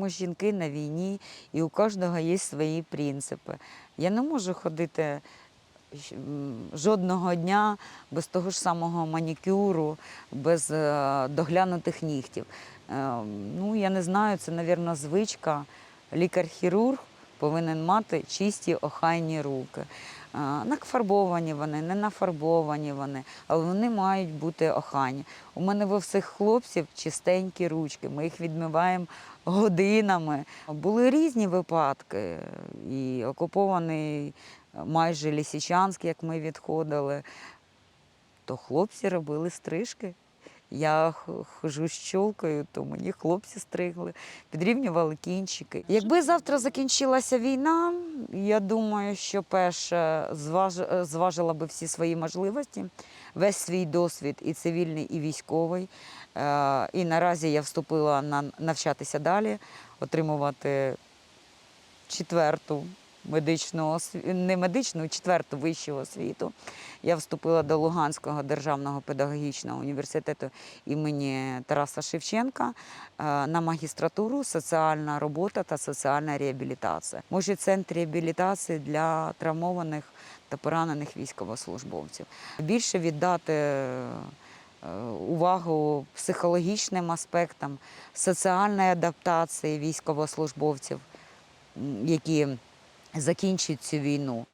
тому жінки на війні, і у кожного є свої принципи. Я не можу ходити жодного дня без того ж самого манікюру, без е, доглянутих нігтів. Е, Ну, я не знаю, це, мабуть, звичка. Лікар-хірург повинен мати чисті охайні руки. Е, Нафарбовані вони, не нафарбовані вони, але вони мають бути охайні. У мене во всіх хлопців чистенькі ручки, ми їх відмиваємо годинами. Були різні випадки, і окупований майже Лісичанськ, як ми відходили, то хлопці робили стрижки. Я хожу з чолкою, то мені хлопці стригли, підрівнювали кінчики. Якби завтра закінчилася війна, я думаю, що перше зваж- зважила би всі свої можливості, весь свій досвід і цивільний, і військовий. Е, І наразі я вступила на навчатися далі, отримувати четверту медичну осві- не медичну, четверту вищу освіту. Я вступила до Луганського державного педагогічного університету імені Тараса Шевченка е, на магістратуру соціальна робота та соціальна реабілітація. Може, центр реабілітації для травмованих та поранених військовослужбовців. Більше віддати е, увагу психологічним аспектам, соціальної адаптації військовослужбовців, які закінчують цю війну.